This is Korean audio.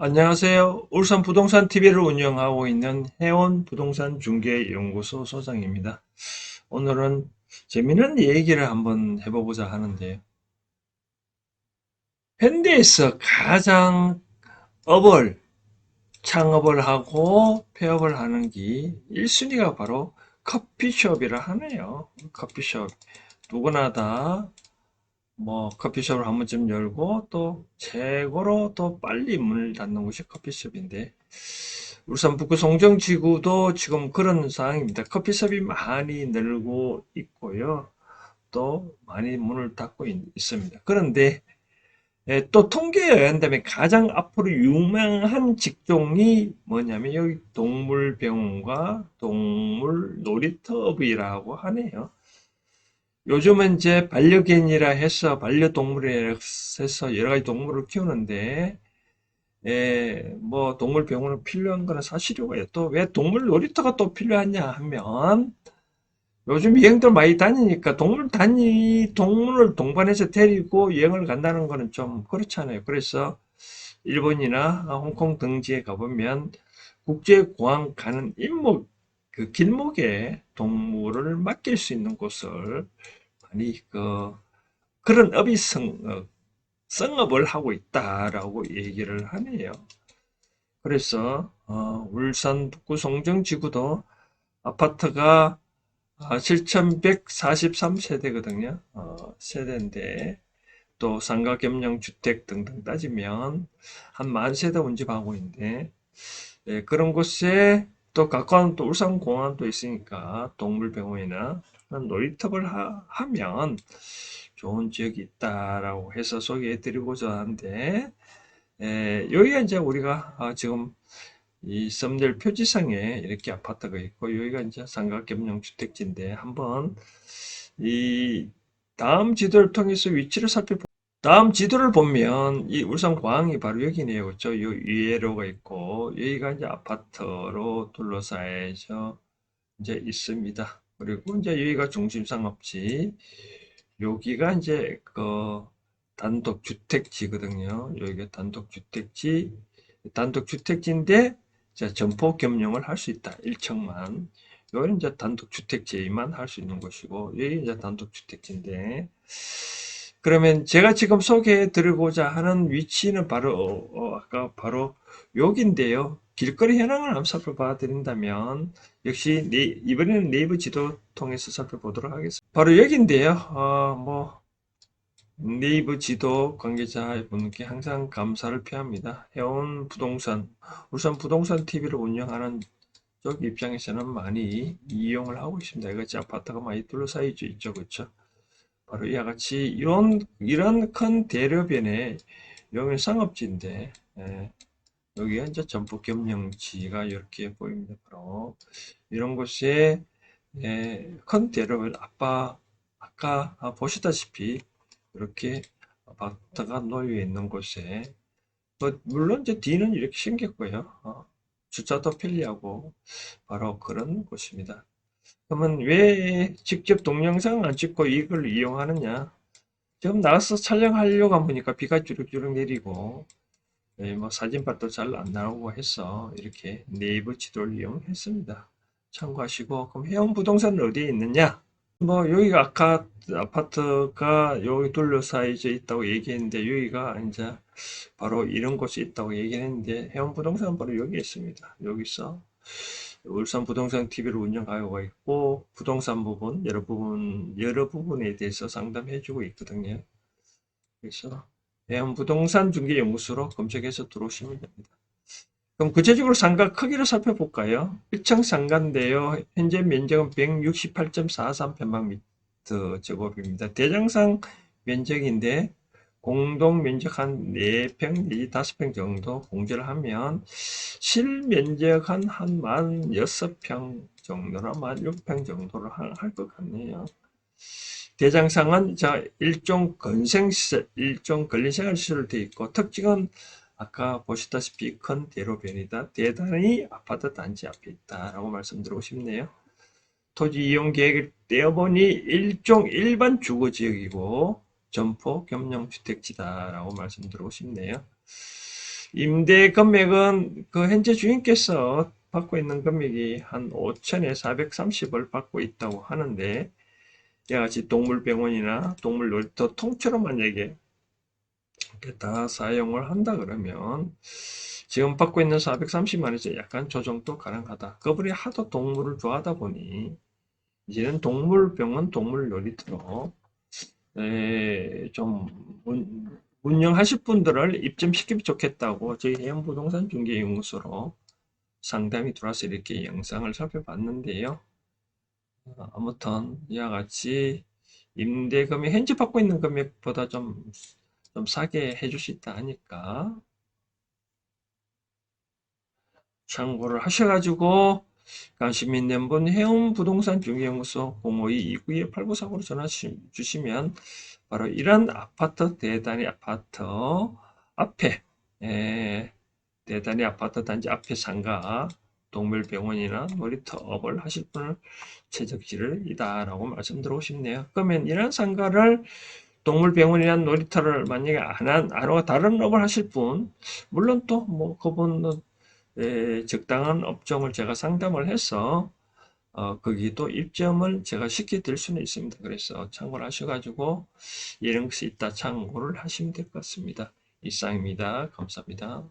안녕하세요. 울산 부동산 TV를 운영하고 있는 해원 부동산 중개 연구소 소장입니다. 오늘은 재미있는 얘기를 한번 해보고자 하는데요. 현대에서 가장 업을, 창업을 하고 폐업을 하는 게 1순위가 바로 커피숍이라 하네요. 커피숍. 누구나 다 뭐 커피숍을 한 번쯤 열고 또 최고로 또 빨리 문을 닫는 곳이 커피숍인데 울산 북구 송정지구도 지금 그런 상황입니다. 커피숍이 많이 늘고 있고요. 또 많이 문을 닫고 있, 습니다 그런데 예, 또 통계에 의한다면 가장 앞으로 유명한 직종이 뭐냐면 여기 동물병원과 동물 놀이터업이라고 하네요. 요즘은 이제 반려견이라 해서 반려동물이라 해서 여러 가지 동물을 키우는데 예, 뭐 동물 병원은 필요한 거는 사실이고요. 또 왜 동물 놀이터가 또 필요하냐 하면 요즘 여행들 많이 다니니까 동물 단위 동물을 동반해서 데리고 여행을 간다는 거는 좀 그렇잖아요. 그래서 일본이나 홍콩 등지에 가보면 국제공항 가는 임목 그 길목에 동물을 맡길 수 있는 곳을 많이 그 그런 업이 성, 어, 성업을 하고 있다라고 얘기를 하네요. 그래서 어, 울산 북구 송정지구도 아파트가 7,143세대거든요. 어, 세대인데 또 상가 겸용 주택 등등 따지면 한 만 세대 운집하고 있는데 예, 그런 곳에 또 가까운 또 울산공항도 있으니까 동물병원이나 놀이터를 하, 면 좋은 지역이 있다라고 해서 소개해 드리고자 하는데 에, 여기가 이제 우리가 아, 지금 이 썸네일 표지상에 이렇게 아파트가 있고 여기가 이제 삼각겸용 주택지인데 한번 이 다음 지도를 통해서 위치를 살펴보 다음 지도를 보면 이 울산광이 바로 여기네요. 그렇죠? 요 위에로가 있고 여기가 이제 아파트로 둘러싸여져 이제 있습니다. 그리고 이제 여기가 중심 상업지, 여기가 이제 그 단독 주택지거든요. 여기가 단독 주택지, 단독 주택지인데 자, 점포 겸용을 할 수 있다. 1층만. 여기는 이제 단독 주택지만 할 수 있는 것이고, 여기 이제 단독 주택지인데, 그러면 제가 지금 소개해 드리고자 하는 위치는 바로, 어, 어, 아까 바로 여기인데요. 길거리 현황을 한번 살펴봐 드린다면, 역시 네, 이번에는 네이버 지도 통해서 살펴보도록 하겠습니다. 바로 여기인데요. 어, 뭐 네이버 지도 관계자분께 항상 감사를 표합니다. 해온 부동산, 울산 부동산 TV를 운영하는 쪽 입장에서는 많이 이용을 하고 있습니다. 이것이 아파트가 많이 둘러싸여 있죠, 그렇죠? 바로 이와 같이 이런 이런 큰 대려변에 여기 상업지인데 예, 여기가 이제 전북 겸용지가 이렇게 보입니다. 바로 이런 곳에 예, 큰 대를 아빠 아까 보시다시피 이렇게 아파트가 놓여 있는 곳에 뭐 물론 이제 뒤는 이렇게 생겼고요. 어, 주차도 편리하고 바로 그런 곳입니다. 그러면 왜 직접 동영상 안 찍고 이걸 이용하느냐? 지금 나가서 촬영하려고 하보니까 비가 주룩주룩 내리고 예, 뭐 사진빨도 잘 안 나오고 해서 이렇게 네이버 지도를 이용했습니다. 참고하시고 그럼 해운 부동산은 어디에 있느냐? 뭐 여기가 아까 아파트가 여기 둘러싸여져 있다고 얘기했는데 여기가 이제 바로 이런 곳이 있다고 얘기했는데 해운 부동산은 바로 여기 있습니다. 여기서 울산 부동산 TV를 운영하고 있고 부동산 부분 여러 부분 여러 부분에 대해서 상담해주고 있거든요. 그래서 대한 부동산 중개 연구소로 검색해서 들어오시면 됩니다. 그럼 구체적으로 상가 크기를 살펴볼까요? 1층 상가인데요. 현재 면적은 168.43 평방미터 제곱입니다. 대장상 면적인데 공동 면적 한 4평 내지 5평 정도 공제를 하면 실면적 한, 한 16평 정도나 16평 정도를 할 것 같네요. 대장상은 자 일종 건생시설, 일종 근린생활시설로 되어 있고 특징은 아까 보시다시피 큰 대로변이다. 대단히 아파트 단지 앞에 있다라고 말씀드리고 싶네요. 토지 이용 계획을 떼어보니 일종 일반 주거지역이고 점포 겸용 주택지다라고 말씀드리고 싶네요. 임대 금액은 그 현재 주인께서 받고 있는 금액이 한 5천에 430을 받고 있다고 하는데 이와 같이 동물병원이나 동물 놀이터 통째로 만약에 이렇게 다 사용을 한다 그러면 지금 받고 있는 430만 원에서 약간 조정도 가능하다. 그분이 하도 동물을 좋아하다 보니 이제는 동물병원 동물놀이터로 에, 좀 운- 운영하실 분들을 입점시키면 좋겠다고 저희 해양부동산 중개연구소로 상담이 들어와서 이렇게 영상을 살펴봤는데요. 어, 아무튼 이와 같이 임대금이 현재 받고 있는 금액보다 좀, 좀 싸게 해줄 수 있다 하니까 참고를 하셔가지고 관심 있는 분 해운 부동산 중개연구소 052-292-8949로 전화 주- 주시면 바로 이런 아파트 대단위 아파트 앞에 에, 대단위 아파트 단지 앞에 상가 동물병원이나 놀이터업을 하실 분을 최적지를 이다 라고 말씀드리고 싶네요. 그러면 이런 상가를 동물병원이나 놀이터를 만약에 안 한, 안 하고 다른 업을 하실 분, 물론 또 뭐 그분은 에, 적당한 업종을 제가 상담을 해서 어, 거기도 입점을 제가 시켜드릴 수는 있습니다. 그래서 참고를 하셔가지고 이런 것이 있다 참고를 하시면 될 것 같습니다. 이상입니다. 감사합니다.